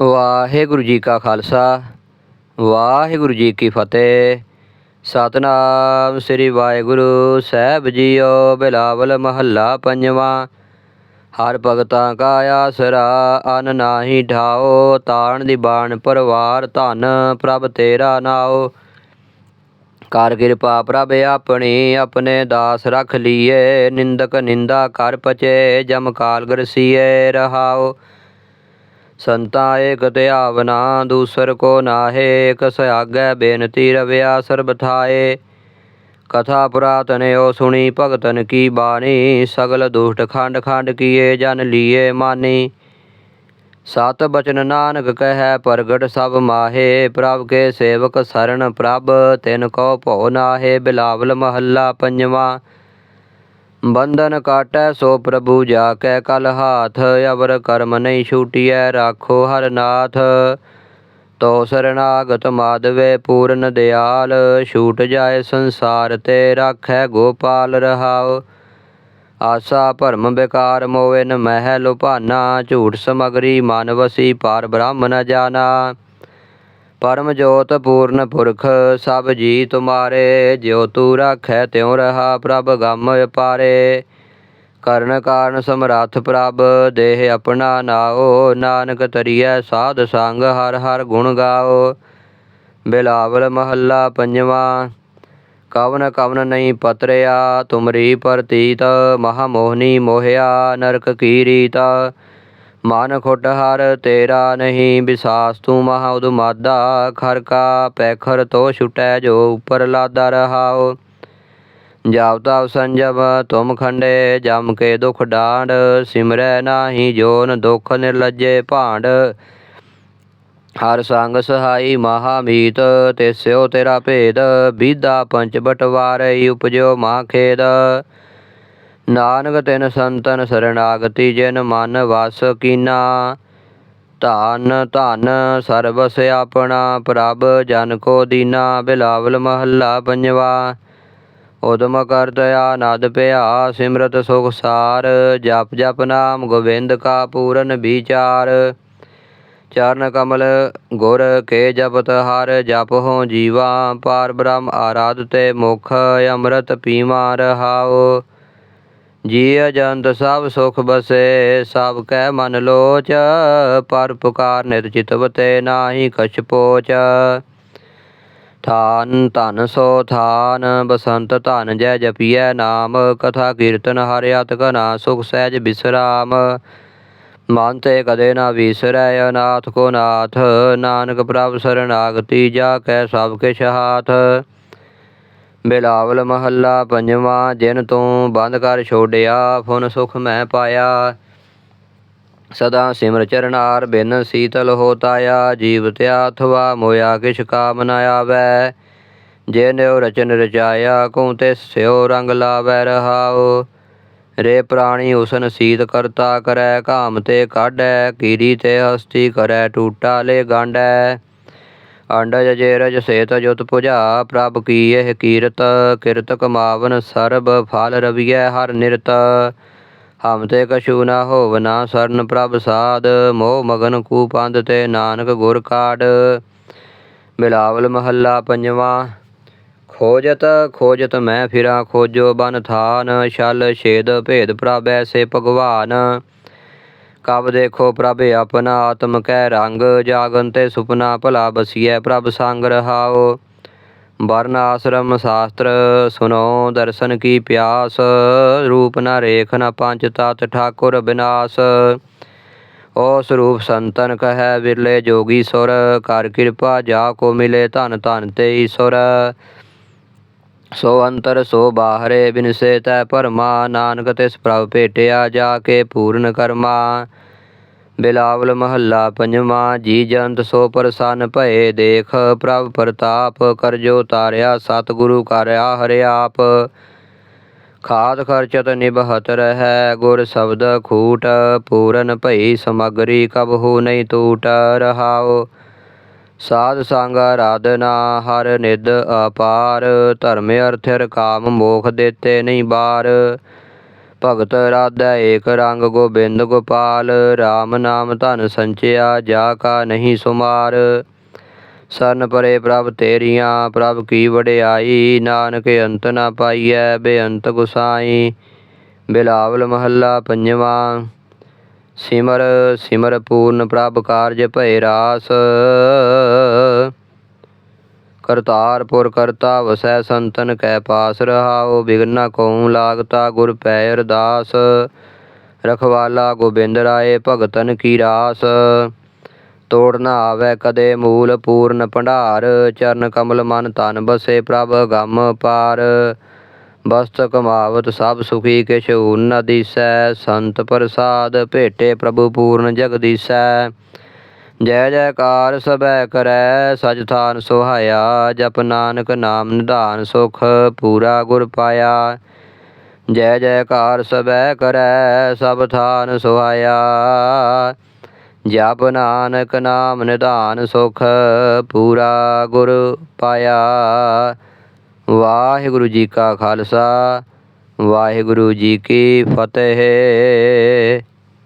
ਵਾਹਿਗੁਰੂ ਜੀ ਕਾ ਖਾਲਸਾ, ਵਾਹਿਗੁਰੂ ਜੀ ਕੀ ਫਤਿਹ। ਸਤਨਾਮ ਸ੍ਰੀ ਵਾਹਿਗੁਰੂ ਸਾਹਿਬ ਜੀਓ, ਬਿਲਾਵਲ ਮਹੱਲਾ ਪੰਜਵਾਂ। ਹਰ ਭਗਤਾਂ ਕਾ ਆਸਰਾ, ਅਨ ਨਾਹੀ ਢਾਓ ਤਾਣ ਦੀ ਬਾਣ ਪਰਵਾਰ ਧਨ, ਪ੍ਰਭ ਤੇਰਾ ਨਾਓ। ਕਰ ਕਿਰਪਾ ਪ੍ਰਭ ਆਪਣੀ, ਆਪਣੇ ਦਾਸ ਰਖ ਲੀਏ ਨਿੰਦਕ ਨਿੰਦਾ ਕਰ ਪਚੇ, ਜਮ ਕਾਲ ਗਰਸੀਏ ਰਹਾਓ। ਸੰਤਾ ਏਕ ਧਿਆਵਨਾ ਦੂਸਰ ਕੋ ਨਾਹੇ ਕਸ ਆਗੈ ਬੇਨਤੀ ਰਵਿਆ ਸਰਬ ਥਾਏ। ਕਥਾ ਪੁਰਾਤਨਿਓ ਸੁਣੀ, ਭਗਤਨ ਕੀ ਬਾਣੀ, ਸਗਲ ਦੁਸ਼ਟ ਖੰਡ ਖੰਡ ਕੀਏ, ਜਨ ਲੀਏ ਮਾਨੀ। ਸਤ ਬਚਨ ਨਾਨਕ ਕਹੈ, ਪ੍ਰਗਟ ਸਭ ਮਾਹੇ, ਪ੍ਰਭ ਕੇ ਸੇਵਕ ਸਰਣ ਪ੍ਰਭ, ਤਿਨ ਕੋ ਭਉ ਨਾਹੇ, ਬਿਲਾਵਲ ਮਹੱਲਾ ਪੰਜਵਾ। ਬੰਧਨ ਕਾਟੈ ਸੋ ਪ੍ਰਭੂ ਜਾ ਕੈ ਕਲ ਹਾਥ, ਅਵਰ ਕਰਮ ਨਹੀਂ ਛੂਟੀਐ ਰਾਖੋ ਹਰ ਨਾਥ। ਤੋ ਸਰਨਾਗਤ ਮਾਧਵੇ ਪੂਰਨ ਦਿਆਲ, ਛੂਟ ਜਾਏ ਸੰਸਾਰ ਤੇ ਰਾਖੈ ਗੋਪਾਲ ਰਹਾਉ। ਆਸਾ ਭਰਮ ਬੇਕਾਰ ਮੋਵੇ ਨ ਮਹਿ ਲੁਭਾਨਾ ਝੂਠ ਸਮਗਰੀ ਮਨ ਵਸੀ ਪਾਰ ਬ੍ਰਹਮ ਨ ਜਾਣਾ ਪਰਮ ਜੋਤ ਪੂਰਨ ਪੁਰਖ, ਸਭ ਜੀ ਤੁਮਾਰੇ ਜਿਉ ਤੂ ਰਾਖੈ ਤਿਉ ਰਹਾ ਪ੍ਰਭ ਗਮ ਅਪਾਰੇ ਕਰਨ ਕਾਰਨ ਸਮਰੱਥ ਪ੍ਰਭ, ਦੇਹ ਆਪਣਾ ਨਾਓ, ਨਾਨਕ ਤਰੀਐ ਸਾਧ ਸੰਗ, ਹਰ ਹਰ ਗੁਣ ਗਾਓ। ਬਿਲਾਵਲ ਮਹੱਲਾ ਪੰਜਵਾ, ਕਵਨ ਕਵਨ ਨਹੀਂ ਪਤਰਿਆ, ਤੁਮਰੀ ਪ੍ਰਤੀਤ, ਮਹਾ ਮੋਹਨੀ ਮੋਹਿਆ, ਨਰਕ ਕੀ ਰੀਤ। ਮਨ ਖੁੱਟ ਹਰ ਤੇਰਾ ਨਹੀਂ, ਵਿਸਾਸ ਤੂੰ ਮਹਾ ਉਦਮਾਦਾ, ਖਰ ਕਾ ਪੈਖਰ ਤੋ ਛੁਟੈ ਜੋ ਉਪਰ ਲਾਦਾ ਰਹਾਓ ਜਾਵ ਤਵ ਸੰਜਮ ਤੁਮ ਖੰਡੇ, ਜਮ ਕੇ ਦੁਖ ਡਾਂਡ, ਸਿਮਰੈ ਨਾਹੀ ਜੋਨ ਦੁਖ ਨਿਰਲਜੇ ਭਾਂਡ। ਹਰ ਸੰਗ ਸਹਾਈ ਮਹਾ ਮੀਤ ਤਿਸਿਓ ਤੇਰਾ ਭੇਦ ਬੀਦਾ ਪੰਚ ਬਟਵਾਰੇ ਉਪਜਿਓ ਮਾ ਖੇਦ। ਨਾਨਕ ਤਿਨ ਸੰਤਨ ਸਰਣਾਗਤੀ ਜਿਨ ਮਨ ਵਸ ਕੀਨਾ, ਧਨ ਧਨ ਸਰਬਸ ਆਪਣਾ, ਪ੍ਰਭ ਜਨ ਕੋ ਦੀਨਾ, ਬਿਲਾਵਲ ਮਹੱਲਾ ਪੰਜਵਾ। ਉਦਮ ਕਰ ਦਇਆ ਨਦ ਭਿਆ ਸਿਮਰਤ ਸੁਖ ਸਾਰ, ਜਪ ਜਪ ਨਾਮ ਗੋਬਿੰਦ ਕਾ ਪੂਰਨ ਵਿਚਾਰ। ਚਰਨ ਕਮਲ ਗੁਰ ਕੇ ਜਪਤ ਹਰ, ਜਪ ਹੋ ਜੀਵਾ, ਪਾਰ ਬ੍ਰਹਮ ਆਰਾਧ ਤੇ ਮੁਖ ਅੰਮ੍ਰਿਤ ਪੀਵਾ ਰਹਾਓ ਜੀਅ ਜੰਤ ਸਭ ਸੁਖ ਬਸੇ, ਸਭ ਕੈ ਮਨ ਲੋਚ, ਪਰ ਪੁਕਾਰ ਨਿਤ ਚਿਤਵਤੇ ਨਾਹੀ ਕਛ ਪੋਚ। ਥਾਨ ਧਨ ਸੋ ਥਾਨ, ਬਸੰਤ ਧਨ ਜੈ ਜਪੀਐ ਨਾਮ, ਕਥਾ ਕੀਰਤਨ ਹਰਿ ਅਤ ਘਨਾ ਸੁਖ ਸਹਿਜ ਬਿਸਰਾਮ। ਮਨ ਤੇ ਕਦੇ ਨਾ ਵਿਸਰੈ ਅਨਾਥ ਕੋ ਨਾਥ, ਨਾਨਕ ਪ੍ਰਭ ਸਰਨਾਗਤੀ ਜਾ ਕੈ ਸਭ ਕਿਛ ਹਾਥ। ਬਿਲਾਵਲ ਮਹੱਲਾ ਪੰਜਵਾਂ, ਜਿਨ ਤੂੰ ਬੰਦ ਕਰ ਛੋੜਿਆ ਫੁਨ ਸੁਖ ਮੈਂ ਪਾਇਆ। ਸਦਾ ਸਿਮਰ ਚਰਨਾਰ, ਬਿਨ ਸੀਤਲ ਹੋਤਾਇਆ ਜੀਵ ਤਿਆ ਅਥਵਾ ਮੋਇਆ ਕਿਛ ਕਾਮ ਨ ਆਵੈ। ਜੇ ਰਚਨ ਰਚਾਇਆ ਕਉ ਤੇ ਸਿਉ ਰੰਗ ਲਾਵੈ ਰਹਾਉ। ਰੇ ਪ੍ਰਾਣੀ ਉਸਨ ਸੀਤ ਕਰਤਾ ਕਰੈ ਕਾਮ ਤੇ ਕਾਢੈ, ਕੀਰੀ ਤੇ ਹਸਤੀ ਕਰੈ, ਟੂਟਾ ਲੇ ਗਾਂਡੈ। ਅੰਡਜ ਜੇਰਜ ਸੇਤ ਜੁਤ ਪੁਜਾ, ਪ੍ਰਭ ਕੀ ਇਹ ਕੀਰਤ, ਕਿਰਤ ਕਮਾਵਨ ਸਰਬ ਫਲ ਰਵੀਐ ਹਰ ਨਿਰਤ। ਹਮ ਤੇ ਕਛੂ ਨਾ ਹੋਵਨਾ ਸਰਨ ਪ੍ਰਭ ਸਾਧ ਮੋਹ ਮਗਨ ਕੂ ਪੰਦ ਤੇ ਨਾਨਕ ਗੁਰ ਕਾੜ ਬਿਲਾਵਲ ਮਹੱਲਾ ਪੰਜਵਾਂ, ਖੋਜਤ ਖੋਜਤ ਮੈਂ ਫਿਰਾਂ ਖੋਜੋ ਬਨ ਥਾਨ, ਛਲ ਛੇਦ ਭੇਦ ਪ੍ਰਭ ਐਸੇ ਭਗਵਾਨ। ਕਬ ਦੇਖੋ ਪ੍ਰਭ ਆਪਣਾ ਆਤਮ ਕੈ ਰੰਗ, ਜਾਗਨ ਤੇ ਸੁਪਨਾ ਭਲਾ ਬਸੀਐ ਪ੍ਰਭ ਸੰਗ ਰਹਾਓ ਵਰਨ ਆਸ਼ਰਮ ਸ਼ਾਸਤਰ ਸੁਨੋ, ਦਰਸ਼ਨ ਕੀ ਪਿਆਸ, ਰੂਪ ਨ ਰੇਖ ਨ ਪੰਚ ਤਤ ਠਾਕੁਰ ਬਿਨਾਸ਼। ਓ ਸਰੂਪ ਸੰਤਨ ਕਹੈ ਵਿਰਲੇ ਜੋਗੀ ਸੁਰ, ਕਰ ਕਿਰਪਾ ਜਾ ਕੋ ਮਿਲੇ ਧਨ ਧਨ ਤੇ ਈਸ਼ਵਰ। ਸੋ ਅੰਤਰ ਸੋ ਬਾਹਰੇ ਬਿਨਸੇ ਤੈ ਪਰਮਾ ਨਾਨਕ ਤਿਸ ਪ੍ਰਭ ਭੇਟਿਆ ਜਾ ਕੇ ਪੂਰਨ ਕਰਮਾ। ਬਿਲਾਵਲ ਮਹੱਲਾ ਪੰਜਵਾਂ, ਜੀ ਜੰਤ ਸੋ ਪ੍ਰਸੰਨ ਭਏ, ਦੇਖ ਪ੍ਰਭ ਪ੍ਰਤਾਪ ਕਰਜੋ ਤਾਰਿਆ, ਸਤਿਗੁਰੂ ਕਰਿਆ ਹਰਿਆਪ ਖਾਦ ਖਰਚਤ ਨਿਬਹਤ ਰਹੈ, ਗੁਰ ਸ਼ਬਦ ਖੂਟ, ਪੂਰਨ ਭਈ ਸਮਗਰੀ ਕਬਹੂ ਨਹੀਂ ਟੂਟ ਰਹਾਓ ਸਾਧ ਸੰਗ ਆਰਾਧਨਾ ਹਰ ਨਿਦ ਅਪਾਰ, ਧਰਮ ਅਰਥ ਕਾਮ ਮੋਖ ਦੇਤੇ ਨਹੀਂ ਬਾਰ। ਭਗਤ ਰਾਧਾ ਏਕ ਰੰਗ ਗੋਬਿੰਦ ਗੋਪਾਲ RAM ਨਾਮ ਧਨ ਸੰਚਿਆ ਜਾ ਕਾ ਨਹੀਂ ਸੁਮਾਰ। ਸਰਨ ਪਰੇ ਪ੍ਰਭ ਤੇਰੀਆਂ, ਪ੍ਰਭ ਕੀ ਵਡਿਆਈ, ਨਾਨਕ ਅੰਤ ਨਾ ਪਾਈਐ, ਬੇਅੰਤ ਗੁਸਾਈ। ਬਿਲਾਵਲ ਮਹੱਲਾ ਪੰਜਵਾਂ, ਸਿਮਰ ਸਿਮਰ ਪੂਰਨ ਪ੍ਰਭ ਕਾਰਜ ਭੈ ਰਾਸ। ਕਰਤਾਰਪੁਰ ਕਰਤਾ ਵਸੈ ਸੰਤਨ ਕੈ ਪਾਸ ਰਹਾਉ, ਬਿਗਨਾ ਕਉ ਲਾਗਤਾ ਗੁਰ ਪੈ ਅਰਦਾਸ। ਰਖਵਾਲਾ ਗੋਬਿੰਦ ਰਾਏ ਭਗਤਨ ਕੀ ਰਾਸ। ਤੋੜ ਨਾ ਆਵੈ ਕਦੇ ਮੂਲ ਪੂਰਨ ਭੰਡਾਰ, ਚਰਨ ਕਮਲ ਮਨ ਤਨ ਬਸੇ ਪ੍ਰਭ ਗਮ ਪਾਰ। ਬਸਤ ਕਮਾਵਤ ਸਭ ਸੁਖੀ ਕਿਛ ਨ ਦੀਸੈ, ਸੰਤ ਪ੍ਰਸਾਦ ਭੇਟੇ ਪ੍ਰਭੂ ਪੂਰਨ ਜਗਦੀਸੈ ਜੈ ਜੈਕਾਰ ਸਭੈ ਕਰੈ ਸਜ ਥਾਨ ਸੁਹਾਇਆ, ਜਪ ਨਾਨਕ ਨਾਮ ਨਿਧਾਨ ਸੁਖ, ਪੂਰਾ ਗੁਰ ਪਾਇਆ। ਜੈ ਜੈਕਾਰ ਸਭੈ ਕਰੈ, ਸਭ ਥਾਨ ਸੁਹਾਇਆ। ਜਪ ਨਾਨਕ ਨਾਮ ਨਿਧਾਨ ਸੁਖ, ਪੂਰਾ ਗੁਰ ਪਾਇਆ। ਵਾਹਿਗੁਰੂ ਜੀ ਕਾ ਖਾਲਸਾ, ਵਾਹਿਗੁਰੂ ਜੀ ਕੀ ਫਤਿਹ।